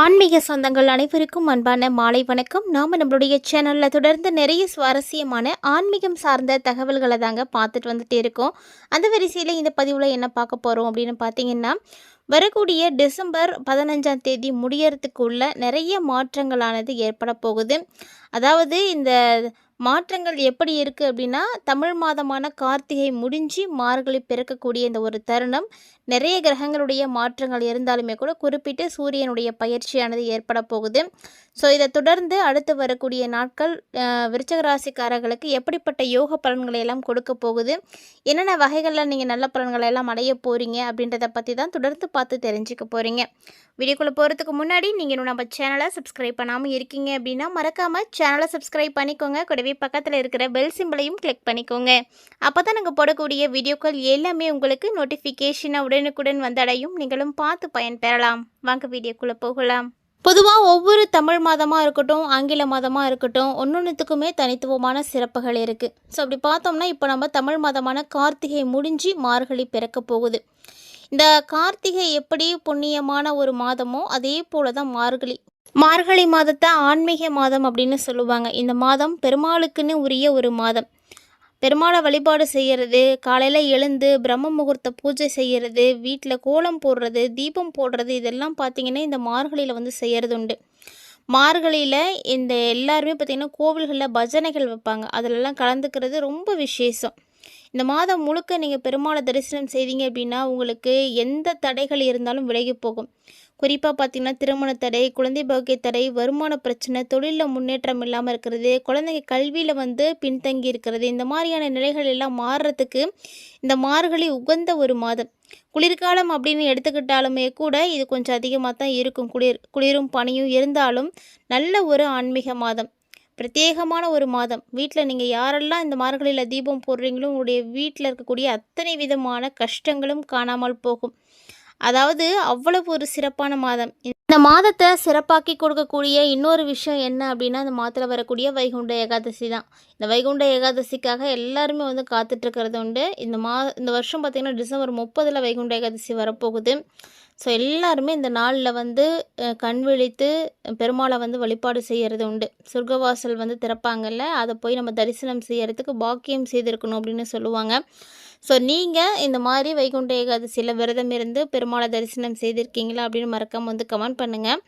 ஆன்மீக சொந்தங்கள் அனைவருக்கும் அன்பான மாலை வணக்கம். நாம் நம்மளுடைய சேனலில் தொடர்ந்து நிறைய சுவாரஸ்யமான ஆன்மீகம் சார்ந்த தகவல்களை தாங்க பார்த்துட்டு வந்துட்டே இருக்கோம். அந்த வரிசையில் இந்த பதிவில் என்ன பார்க்க போகிறோம் அப்படின்னு பார்த்தீங்கன்னா வரக்கூடிய டிசம்பர் பதினஞ்சாம் தேதி முடியறதுக்குள்ள நிறைய மாற்றங்களானது ஏற்பட போகுது. அதாவது இந்த மாற்றங்கள் எப்படி இருக்குது அப்படின்னா தமிழ் மாதமான கார்த்திகை முடிஞ்சு மார்கழி பிறக்கக்கூடிய இந்த ஒரு தருணம் நிறைய கிரகங்களுடைய மாற்றங்கள் இருந்தாலுமே கூட குறிப்பிட்டு சூரியனுடைய பயிற்சியானது ஏற்பட போகுது. ஸோ இதை தொடர்ந்து அடுத்து வரக்கூடிய நாட்கள் விருச்சகராசிக்காரர்களுக்கு ராசிக்காரர்களுக்கு எப்படிப்பட்ட யோக பலன்களை எல்லாம் கொடுக்க போகுது? என்னென்ன வகைகளில் நீங்கள் நல்ல பலன்களை எல்லாம் அடைய போகிறீங்க அப்படின்றத பற்றி தான் தொடர்ந்து பார்த்து தெரிஞ்சுக்க போகிறீங்க வீடியோக்குள்ளே போகிறதுக்கு முன்னாடி நீங்கள் இன்னும் நம்ம சேனலை சப்ஸ்கிரைப் பண்ணாமல் இருக்கீங்க அப்படின்னா மறக்காமல் சேனலை சப்ஸ்கிரைப் பண்ணிக்கோங்க. கூடவே பக்கத்தில் இருக்கிற பெல் சிம்பிளையும் கிளிக் பண்ணிக்கோங்க. அப்போ தான் நாங்கள் போடக்கூடிய வீடியோக்கள் எல்லாமே உங்களுக்கு நோட்டிஃபிகேஷனை உடனுக்குடன் வந்தடையும். நீங்களும் பார்த்து பயன்பெறலாம் வாங்க வீடியோக்குள்ளே போகலாம். பொதுவாக ஒவ்வொரு தமிழ் மாதமாக இருக்கட்டும் ஆங்கில மாதமாக இருக்கட்டும் ஒன்றொன்றுத்துக்குமே தனித்துவமான சிறப்புகள் இருக்குது ஸோ அப்படி பார்த்தோம்னா இப்போ நம்ம தமிழ் மாதமான கார்த்திகை முடிஞ்சு மார்கழி பிறக்க போகுது. இந்த கார்த்திகை எப்படி புண்ணியமான ஒரு மாதமோ அதே போல தான் மார்கழி. மார்கழி மாதத்தை ஆன்மீக மாதம் அப்படின்னு சொல்லுவாங்க. இந்த மாதம் பெருமாளுக்குன்னு உரிய ஒரு மாதம். பெருமாளை வழிபாடு செய்கிறது காலையில் எழுந்து பிரம்ம முகூர்த்த பூஜை செய்கிறது வீட்டில் கோலம் போடுறது தீபம் போடுறது இதெல்லாம் பார்த்திங்கன்னா இந்த மார்கழியில் வந்து செய்கிறது உண்டு. மார்கழியில் இந்த எல்லாருமே பார்த்திங்கன்னா கோவில்களில் பஜனைகள் வைப்பாங்க. அதிலெல்லாம் கலந்துக்கிறது ரொம்ப விசேஷம். இந்த மாதம் முழுக்க நீங்கள் பெருமாளை தரிசனம் செய்தீங்க அப்படின்னா உங்களுக்கு எந்த தடைகள் இருந்தாலும் விலகி போகும். குறிப்பாக பார்த்தீங்கன்னா திருமண தடை குழந்தை பாக்கிய தடை வருமான பிரச்சனை தொழிலில் முன்னேற்றம் இல்லாமல் இருக்கிறது குழந்தைங்க கல்வியில் வந்து பின்தங்கி இருக்கிறது. இந்த மாதிரியான நிலைகள் எல்லாம் மாறுறதுக்கு இந்த மார்கழி உகந்த ஒரு மாதம். குளிர்காலம் அப்படின்னு எடுத்துக்கிட்டாலுமே கூட இது கொஞ்சம் அதிகமாக தான் இருக்கும். குளிர் குளிரும் பனியும் இருந்தாலும் நல்ல ஒரு ஆன்மீக மாதம். பிரத்யேகமான ஒரு மாதம். வீட்டில் நீங்கள் யாரெல்லாம் இந்த மார்கழியில் தீபம் போடுறீங்களோ உங்களுடைய வீட்டில் இருக்கக்கூடிய அத்தனை விதமான கஷ்டங்களும் காணாமல் போகும். அதாவது அவ்வளவு ஒரு சிறப்பான மாதம். இந்த மாதத்தை சிறப்பாக்கி கொடுக்கக்கூடிய இன்னொரு விஷயம் என்ன அப்படின்னா இந்த மாதத்தில் வரக்கூடிய வைகுண்ட ஏகாதசி தான். இந்த வைகுண்ட ஏகாதசிக்காக எல்லாருமே வந்து காத்துட்ருக்கிறது உண்டு. இந்த மா இந்த வருஷம் பார்த்திங்கன்னா டிசம்பர் முப்பதில் வைகுண்ட ஏகாதசி வரப்போகுது. ஸோ எல்லாருமே இந்த நாளில் வந்து கண் விழித்து பெருமாளை வந்து வழிபாடு செய்கிறது உண்டு. சொர்க்கவாசல் வந்து திறப்பாங்கல்ல அதை போய் நம்ம தரிசனம் செய்யறதுக்கு பாக்கியம் செய்திருக்கணும் அப்படின்னு சொல்லுவாங்க. ஸோ நீங்கள் இந்த மாதிரி வைகுண்ட ஏகாதசியில் விரதம் இருந்து பெருமாளை தரிசனம் செய்திருக்கீங்களா அப்படின்னு மறக்காம வந்து கமெண்ட் பண்ணுங்கள்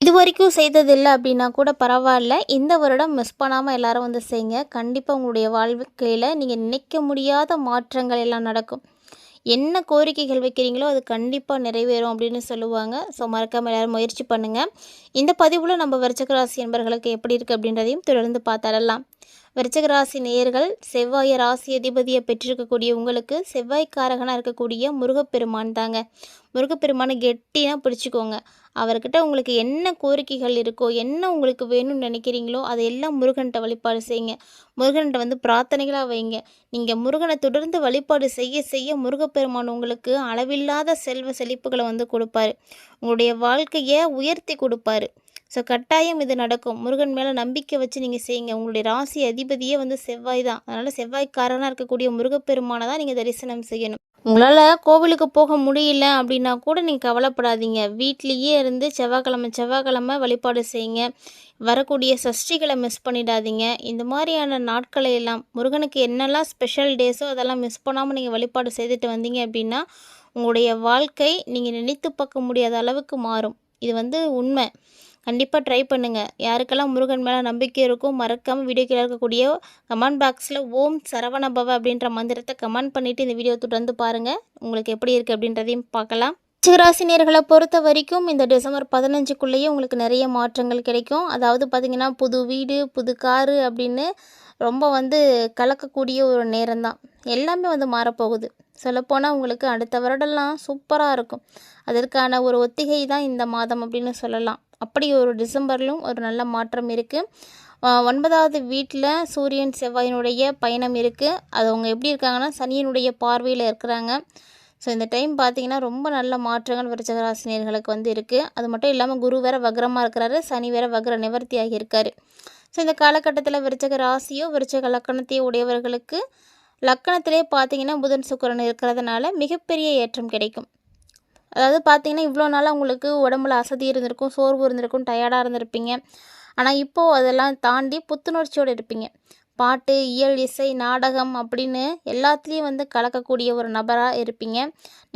இது வரைக்கும் செய்ததில்லை அப்படின்னா கூட பரவாயில்ல. இந்த வருடம் மிஸ் பண்ணாமல் எல்லாரும் வந்து செய்யுங்க. கண்டிப்பாக உங்களுடைய வாழ்க்கையில் நீங்கள் நினைக்க முடியாத மாற்றங்கள் எல்லாம் நடக்கும். என்ன கோரிக்கைகள் வைக்கிறீங்களோ அது கண்டிப்பாக நிறைவேறும் அப்படின்னு சொல்லுவாங்க. ஸோ மறக்காமல் எல்லோரும் முயற்சி பண்ணுங்கள் இந்த பதிவில் நம்ம விருச்சக என்பர்களுக்கு எப்படி இருக்குது அப்படின்றதையும் தொடர்ந்து பார்த்தாடலாம் விருச்சக ராசி நேயர்கள் செவ்வாய் ராசி அதிபதியை பெற்றிருக்கக்கூடிய உங்களுக்கு செவ்வாய்க்காரகனாக இருக்கக்கூடிய முருகப்பெருமான் தாங்க. முருகப்பெருமானை கெட்டினா பிடிச்சிக்கோங்க. அவர்கிட்ட உங்களுக்கு என்ன கோரிக்கைகள் இருக்கோ என்ன உங்களுக்கு வேணும்னு நினைக்கிறீங்களோ அதையெல்லாம் முருகன்கிட்ட வழிபாடு செய்யுங்க. முருகன்கிட்ட வந்து பிரார்த்தனைகளாக வைங்க. நீங்கள் முருகனை தொடர்ந்து வழிபாடு செய்ய செய்ய முருகப்பெருமான் உங்களுக்கு அளவில்லாத செல்வ செழிப்புகளை வந்து கொடுப்பாரு. உங்களுடைய வாழ்க்கையை உயர்த்தி கொடுப்பாரு. ஸோ கட்டாயம் இது நடக்கும். முருகன் மேலே நம்பிக்கை வச்சு நீங்கள் செய்யுங்க. உங்களுடைய ராசி அதிபதியே வந்து செவ்வாய் தான். அதனால் செவ்வாய்க்காரனாக இருக்கக்கூடிய முருகப்பெருமானை தான் நீங்கள் தரிசனம் செய்யணும். உங்களால் கோவிலுக்கு போக முடியல அப்படின்னா கூட நீங்கள் கவலைப்படாதீங்க. வீட்லேயே இருந்து செவ்வாய்க்கிழமை செவ்வாய்க்கிழமை வழிபாடு செய்யுங்க. வரக்கூடிய சஷ்டிகளை மிஸ் பண்ணிடாதீங்க. இந்த மாதிரியான நாட்களை எல்லாம் முருகனுக்கு என்னெல்லாம் ஸ்பெஷல் டேஸோ அதெல்லாம் மிஸ் பண்ணாமல் நீங்கள் வழிபாடு செய்துட்டு வந்தீங்க அப்படின்னா உங்களுடைய வாழ்க்கை நீங்கள் நினைத்து பார்க்க முடியாத அளவுக்கு மாறும். இது வந்து உண்மை. கண்டிப்பாக ட்ரை பண்ணுங்கள் யாருக்கெல்லாம் முருகன் மேலே நம்பிக்கை இருக்கோ மறக்காமல் வீடியோ கீழே இருக்கக்கூடிய கமெண்ட் பாக்ஸில் ஓம் சரவணபவ அப்படின்ற மந்திரத்தை கமெண்ட் பண்ணிவிட்டு இந்த வீடியோ தொடர்ந்து பாருங்கள் உங்களுக்கு எப்படி இருக்குது அப்படின்றதையும் பார்க்கலாம். சிகராசினியர்களை பொறுத்த வரைக்கும் இந்த டிசம்பர் பதினஞ்சுக்குள்ளேயே உங்களுக்கு நிறைய மாற்றங்கள் கிடைக்கும். அதாவது பார்த்திங்கன்னா புது வீடு புது காரு அப்படின்னு ரொம்ப வந்து கலக்கக்கூடிய ஒரு நேரம்தான். எல்லாமே வந்து மாறப்போகுது. சொல்லப்போனால் உங்களுக்கு அடுத்த வருடம்லாம் சூப்பராக இருக்கும். அதற்கான ஒரு ஒத்திகை தான் இந்த மாதம் அப்படின்னு சொல்லலாம். அப்படி ஒரு டிசம்பர்லும் ஒரு நல்ல மாற்றம் இருக்குது ஒன்பதாவது வீட்டில் சூரியன் செவ்வாயினுடைய பயணம் இருக்குது அது அவங்க எப்படி இருக்காங்கன்னா சனியினுடைய பார்வையில் இருக்கிறாங்க. ஸோ இந்த டைம் பார்த்தீங்கன்னா ரொம்ப நல்ல மாற்றங்கள் விருச்சகராசினியர்களுக்கு வந்து இருக்குது அது மட்டும் இல்லாமல் குரு வேற வக்ரமாக இருக்கிறாரு. சனி வேற வக்ர நிவர்த்தி ஆகியிருக்காரு ஸோ இந்த காலகட்டத்தில் விருச்சக ராசியோ விருச்சக லக்கணத்தையோ உடையவர்களுக்கு லக்கணத்திலே பார்த்தீங்கன்னா புதன் சுக்கரன் இருக்கிறதுனால மிகப்பெரிய ஏற்றம் கிடைக்கும். அதாவது பார்த்தீங்கன்னா இவ்வளோ நாளாக உங்களுக்கு உடம்புல அசதி இருந்திருக்கும் சோர்வு இருந்திருக்கும் டயர்டாக இருந்திருப்பீங்க. ஆனால் இப்போது அதெல்லாம் தாண்டி புத்துணர்ச்சியோடு இருப்பீங்க. பாட்டு இயல் இசை நாடகம் அப்படின்னு எல்லாத்துலேயும் வந்து கலக்கக்கூடிய ஒரு நபராக இருப்பீங்க.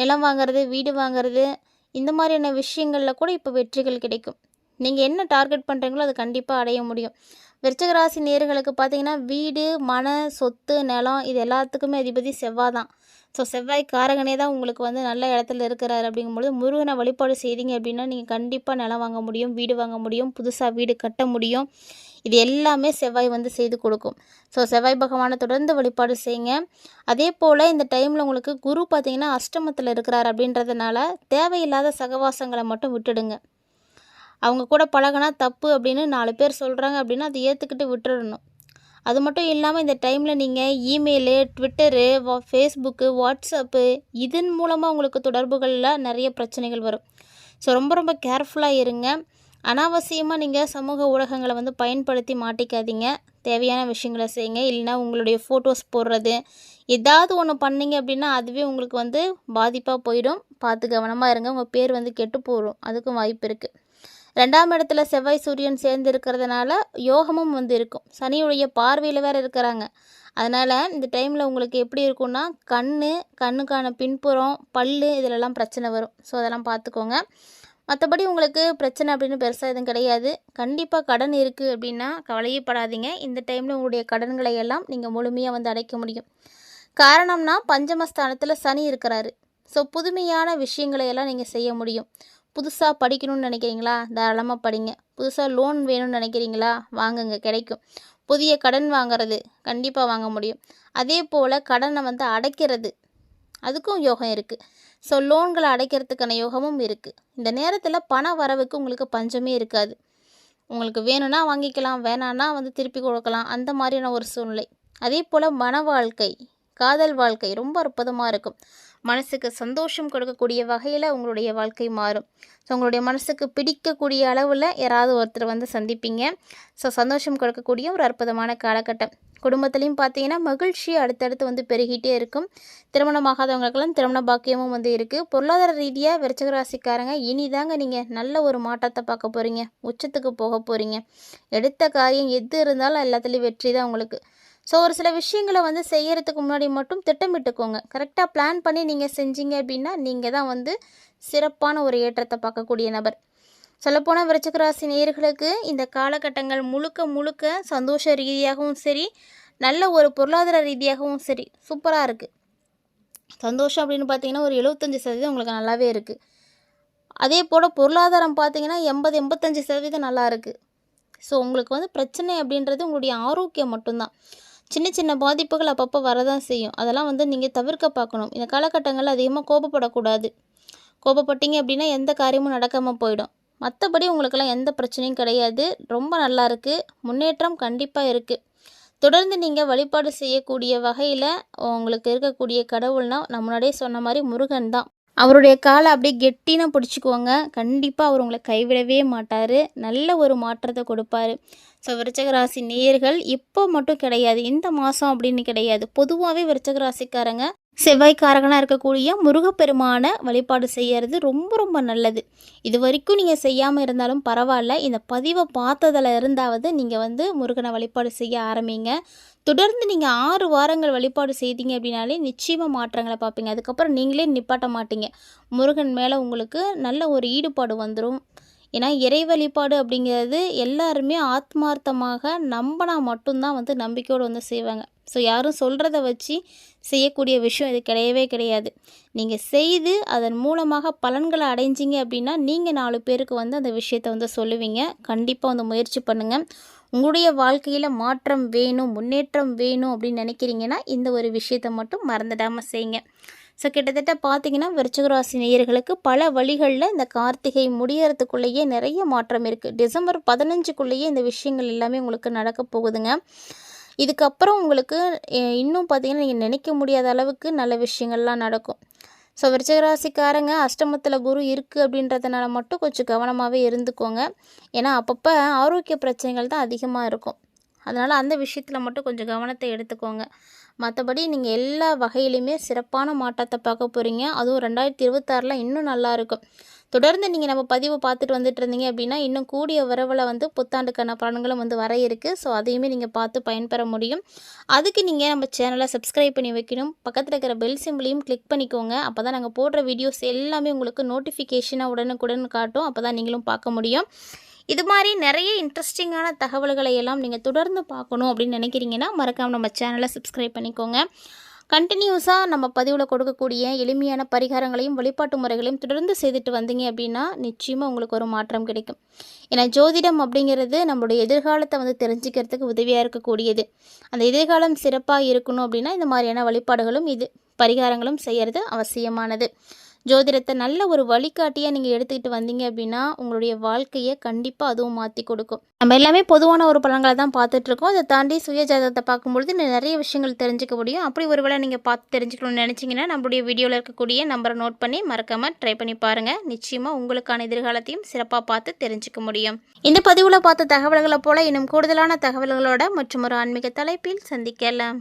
நிலம் வாங்குறது வீடு வாங்குறது இந்த மாதிரியான விஷயங்களில் கூட இப்போ வெற்றிகள் கிடைக்கும். நீங்கள் என்ன டார்கெட் பண்ணுறீங்களோ அது கண்டிப்பாக அடைய முடியும். விருச்சகராசி நேர்களுக்கு பார்த்தீங்கன்னா வீடு மன சொத்து நிலம் இது எல்லாத்துக்குமே அதிபதி செவ்வாய் தான் ஸோ செவ்வாய் காரகனே தான் உங்களுக்கு வந்து நல்ல இடத்துல இருக்கிறாரு அப்படிங்கும்போது முருகனை வழிபாடு செய்தீங்க அப்படின்னா நீங்கள் கண்டிப்பாக நிலம் வாங்க முடியும் வீடு வாங்க முடியும் புதுசாக வீடு கட்ட முடியும். இது எல்லாமே செவ்வாய் வந்து செய்து கொடுக்கும். ஸோ செவ்வாய் பகவானை தொடர்ந்து வழிபாடு செய்யுங்க. அதே போல் இந்த டைமில் உங்களுக்கு குரு பார்த்தீங்கன்னா அஷ்டமத்தில் இருக்கிறார் அப்படின்றதுனால தேவையில்லாத சகவாசங்களை மட்டும் விட்டுடுங்க. அவங்க கூட பழகினா தப்பு அப்படின்னு நாலு பேர் சொல்கிறாங்க அப்படின்னா அதை ஏற்றுக்கிட்டு விட்டுடணும் அது மட்டும் இல்லாமல் இந்த டைமில் நீங்கள் இமெயிலு ட்விட்டரு வா ஃபேஸ்புக்கு வாட்ஸ்அப்பு இதன் மூலமாக உங்களுக்கு தொடர்புகளில் நிறைய பிரச்சனைகள் வரும். ஸோ ரொம்ப ரொம்ப கேர்ஃபுல்லாக இருங்க. அனாவசியமாக நீங்கள் சமூக ஊடகங்களை வந்து பயன்படுத்தி மாட்டிக்காதீங்க. தேவையான விஷயங்களை செய்யுங்க. இல்லைனா உங்களுடைய ஃபோட்டோஸ் போடுறது ஏதாவது ஒன்று பண்ணீங்க அப்படின்னா அதுவே உங்களுக்கு வந்து பாதிப்பாக போயிடும். பார்த்து கவனமாக இருங்க. உங்கள் பேர் வந்து கெட்டு போகிறோம் அதுக்கும் வாய்ப்பு இருக்குது ரெண்டாம் இடத்துல செவ்வாய் சூரியன் சேர்ந்து இருக்கிறதுனால யோகமும் வந்து இருக்கும். சனியுடைய பார்வையில் வேறு இருக்கிறாங்க. அதனால் இந்த டைமில் உங்களுக்கு எப்படி இருக்கும்னா கண் கண்ணுக்கான பின்புறம் பல் இதிலெல்லாம் பிரச்சனை வரும். ஸோ அதெல்லாம் பார்த்துக்கோங்க மற்றபடி உங்களுக்கு பிரச்சனை அப்படின்னு பெருசாக எதுவும் கிடையாது. கண்டிப்பாக கடன் இருக்குது அப்படின்னா கவலையப்படாதீங்க. இந்த டைமில் உங்களுடைய கடன்களை எல்லாம் நீங்கள் முழுமையாக வந்து அடைக்க முடியும். காரணம்னா பஞ்சமஸ்தானத்தில் சனி இருக்கிறாரு. ஸோ புதுமையான விஷயங்களை எல்லாம் நீங்கள் செய்ய முடியும். புதுசாக படிக்கணும்னு நினைக்கிறீங்களா? தாராளமாக படிங்க. புதுசாக லோன் வேணும்னு நினைக்கிறீங்களா? வாங்குங்க கிடைக்கும். புதிய கடன் வாங்குறது கண்டிப்பாக வாங்க முடியும். அதே போல் கடனை வந்து அடைக்கிறது அதுக்கும் யோகம் இருக்குது ஸோ லோன்களை அடைக்கிறதுக்கான யோகமும் இருக்குது இந்த நேரத்தில் பண வரவுக்கு உங்களுக்கு பஞ்சமே இருக்காது. உங்களுக்கு வேணும்னா வாங்கிக்கலாம் வேணான்னா வந்து திருப்பி கொடுக்கலாம். அந்த மாதிரியான ஒரு சூழ்நிலை. அதே போல் மன வாழ்க்கை காதல் வாழ்க்கை ரொம்ப அற்புதமாக இருக்கும். மனசுக்கு சந்தோஷம் கொடுக்கக்கூடிய வகையில் உங்களுடைய வாழ்க்கை மாறும். ஸோ உங்களுடைய மனசுக்கு பிடிக்கக்கூடிய அளவில் யாராவது ஒருத்தர் வந்து சந்திப்பீங்க. ஸோ சந்தோஷம் கொடுக்கக்கூடிய ஒரு அற்புதமான காலகட்டம். குடும்பத்துலேயும் பார்த்தீங்கன்னா மகிழ்ச்சி அடுத்தடுத்து வந்து பெருகிட்டே இருக்கும். திருமணமாகாதவங்களுக்கெல்லாம் திருமண பாக்கியமும் வந்து இருக்குது பொருளாதார ரீதியாக விருச்சக ராசிக்காரங்க இனிதாங்க நீங்கள் நல்ல ஒரு மாற்றத்தை பார்க்க போகிறீங்க உச்சத்துக்கு போக போகிறீங்க எடுத்த காரியம் எது இருந்தாலும் எல்லாத்துலேயும் வெற்றி தான் உங்களுக்கு. ஸோ ஒரு சில விஷயங்களை வந்து செய்கிறதுக்கு முன்னாடி மட்டும் திட்டமிட்டுக்கோங்க. கரெக்டாக பிளான் பண்ணி நீங்கள் செஞ்சீங்க அப்படின்னா நீங்கள் தான் வந்து சிறப்பான ஒரு ஏற்றத்தை பார்க்கக்கூடிய நபர். சொல்லப்போனால் விருச்சகராசி நேயர்களுக்கு இந்த காலகட்டங்கள் முழுக்க முழுக்க சந்தோஷ ரீதியாகவும் சரி நல்ல ஒரு பொருளாதார ரீதியாகவும் சரி சூப்பராக இருக்குது சந்தோஷம் அப்படின்னு பார்த்தீங்கன்னா ஒரு எழுபத்தஞ்சி சதவீதம் உங்களுக்கு நல்லாவே இருக்குது அதே போல் பொருளாதாரம் பார்த்தீங்கன்னா எண்பது எண்பத்தஞ்சு சதவீதம் நல்லா இருக்குது ஸோ உங்களுக்கு வந்து பிரச்சனை அப்படின்றது உங்களுடைய ஆரோக்கியம் மட்டும்தான். சின்ன சின்ன பாதிப்புகள் அப்பப்போ வரதான் செய்யும். அதெல்லாம் வந்து நீங்கள் தவிர்க்க பார்க்கணும். இந்த காலகட்டங்களில் அதிகமாக கோபப்படக்கூடாது. கோபப்பட்டீங்க அப்படின்னா எந்த காரியமும் நடக்காமல் போயிடும். மற்றபடி உங்களுக்கெல்லாம் எந்த பிரச்சனையும் கிடையாது. ரொம்ப நல்லா இருக்குது முன்னேற்றம் கண்டிப்பாக இருக்குது தொடர்ந்து நீங்கள் வழிபாடு செய்யக்கூடிய வகையில் உங்களுக்கு இருக்கக்கூடிய கடவுள்னால் நான் முன்னாடியே சொன்ன மாதிரி முருகன் தான். அவருடைய காலை அப்படியே கெட்டினா பிடிச்சிக்குவாங்க. கண்டிப்பாக அவர் உங்களை கைவிடவே மாட்டார். நல்ல ஒரு மாற்றத்தை கொடுப்பாரு. ஸோ விருச்சகராசி நேயர்கள் இப்போ மட்டும் கிடையாது. இந்த மாதம் அப்படின்னு கிடையாது. பொதுவாகவே விருச்சகராசிக்காரங்க செவ்வாய்க்காரகனாக இருக்கக்கூடிய முருகப்பெருமான வழிபாடு செய்யறது ரொம்ப ரொம்ப நல்லது. இது வரைக்கும் நீங்கள் செய்யாமல் இருந்தாலும் பரவாயில்ல. இந்த பதிவை பார்த்ததில் இருந்தாவது நீங்கள் வந்து முருகனை வழிபாடு செய்ய ஆரம்பிங்க. தொடர்ந்து நீங்கள் ஆறு வாரங்கள் வழிபாடு செய்தீங்க அப்படின்னாலே நிச்சயமாக மாற்றங்களை பார்ப்பீங்க. அதுக்கப்புறம் நீங்களே நிப்பாட்ட மாட்டீங்க. முருகன் மேலே உங்களுக்கு நல்ல ஒரு ஈடுபாடு வந்துடும் ஏன்னா இறை வழிபாடு அப்படிங்கிறது எல்லாருமே ஆத்மார்த்தமாக நம்பினா மட்டும்தான் வந்து நம்பிக்கையோடு வந்து செய்வாங்க. ஸோ யாரும் சொல்கிறத வச்சு செய்யக்கூடிய விஷயம் இது கிடையவே கிடையாது. நீங்கள் செய்து அதன் மூலமாக பலன்களை அடைஞ்சிங்க அப்படின்னா நீங்கள் நாலு பேருக்கு வந்து அந்த விஷயத்தை வந்து சொல்லுவீங்க. கண்டிப்பாக வந்து முயற்சி பண்ணுங்கள் உங்களுடைய வாழ்க்கையில் மாற்றம் வேணும் முன்னேற்றம் வேணும் அப்படின்னு நினைக்கிறீங்கன்னா இந்த ஒரு விஷயத்தை மட்டும் மறந்துடாமல் செய்யுங்க. ஸோ கிட்டத்தட்ட பார்த்தீங்கன்னா விருச்சிகராசி நேயர்களுக்கு பல வழிகளில் இந்த கார்த்திகை முடியறதுக்குள்ளேயே நிறைய மாற்றம் இருக்குது டிசம்பர் பதினஞ்சுக்குள்ளேயே இந்த விஷயங்கள் எல்லாமே உங்களுக்கு நடக்க போகுதுங்க. இதுக்கப்புறம் உங்களுக்கு இன்னும் பார்த்தீங்கன்னா நீங்கள் நினைக்க முடியாத அளவுக்கு நல்ல விஷயங்கள்லாம் நடக்கும். ஸோ விருச்சகராசிக்காரங்க அஷ்டமத்தில் குரு இருக்குது அப்படின்றதுனால மட்டும் கொஞ்சம் கவனமாகவே இருந்துக்கோங்க. ஏன்னா அப்பப்போ ஆரோக்கிய பிரச்சனைகள் தான் அதிகமாக இருக்கும். அதனால் அந்த விஷயத்தில் மட்டும் கொஞ்சம் கவனத்தை எடுத்துக்கோங்க. மற்றபடி நீங்கள் எல்லா வகையிலையுமே சிறப்பான மாற்றத்தை பார்க்க போகிறீங்க அதுவும் ரெண்டாயிரத்தி இருபத்தாறில் இன்னும் நல்லாயிருக்கும் தொடர்ந்து நீங்கள் நம்ம பதிவு பார்த்துட்டு வந்துட்டு இருந்தீங்க அப்படின்னா இன்னும் கூடிய வரவில் வந்து புத்தாண்டுக்கான பலன்களும் வந்து வர இருக்குது ஸோ அதையுமே நீங்கள் பார்த்து பயன்பெற முடியும். அதுக்கு நீங்கள் நம்ம சேனலை சப்ஸ்கிரைப் பண்ணி வைக்கணும். பக்கத்தில் இருக்கிற பெல் சிம்பிளையும் கிளிக் பண்ணிக்கோங்க. அப்போ தான் நாங்கள் போடுற வீடியோஸ் எல்லாமே உங்களுக்கு நோட்டிஃபிகேஷனாக உடனுக்குடன் காட்டும். அப்போ தான் நீங்களும் பார்க்க முடியும். இது மாதிரி நிறைய இன்ட்ரெஸ்டிங்கான தகவல்களை எல்லாம் நீங்கள் தொடர்ந்து பார்க்கணும் அப்படின்னு நினைக்கிறீங்கன்னா மறக்காமல் நம்ம சேனலை சப்ஸ்கிரைப் பண்ணிக்கோங்க. கண்டினியூஸாக நம்ம பதிவில் கொடுக்கக்கூடிய எளிமையான பரிகாரங்களையும் வழிபாட்டு முறைகளையும் தொடர்ந்து செய்துட்டு வந்தீங்க அப்படின்னா நிச்சயமாக உங்களுக்கு ஒரு மாற்றம் கிடைக்கும். ஏன்னா ஜோதிடம் அப்படிங்கிறது நம்மளுடைய எதிர்காலத்தை வந்து தெரிஞ்சுக்கிறதுக்கு உதவியாக இருக்கக்கூடியது. அந்த எதிர்காலம் சிறப்பாக இருக்கணும் அப்படின்னா இந்த மாதிரியான வழிபாடுகளும் இது பரிகாரங்களும் செய்கிறது அவசியமானது. ஜோதிடத்தை நல்ல ஒரு வழிகாட்டியாக நீங்கள் எடுத்துக்கிட்டு வந்தீங்க அப்படின்னா உங்களுடைய வாழ்க்கையை கண்டிப்பாக அதுவும் மாற்றி கொடுக்கும். நம்ம எல்லாமே பொதுவான ஒரு பலன்களை தான் பார்த்துட்ருக்கோம் அதை தாண்டி சுய ஜாதகத்தை பார்க்கும்பொழுது நிறைய விஷயங்கள் தெரிஞ்சுக்க முடியும். அப்படி ஒரு வேளை நீங்கள் பார்த்து தெரிஞ்சுக்கணும்னு நினச்சிங்கன்னா நம்மளுடைய வீடியோவில் இருக்கக்கூடிய நம்பரை நோட் பண்ணி மறக்காமல் ட்ரை பண்ணி பாருங்கள் நிச்சயமாக உங்களுக்கான எதிர்காலத்தையும் சிறப்பாக பார்த்து தெரிஞ்சுக்க முடியும். இந்த பதிவில் பார்த்த தகவல்களை போல இன்னும் கூடுதலான தகவல்களோட மற்றும் ஒரு ஆன்மீக தலைப்பில் சந்திக்கலாம்.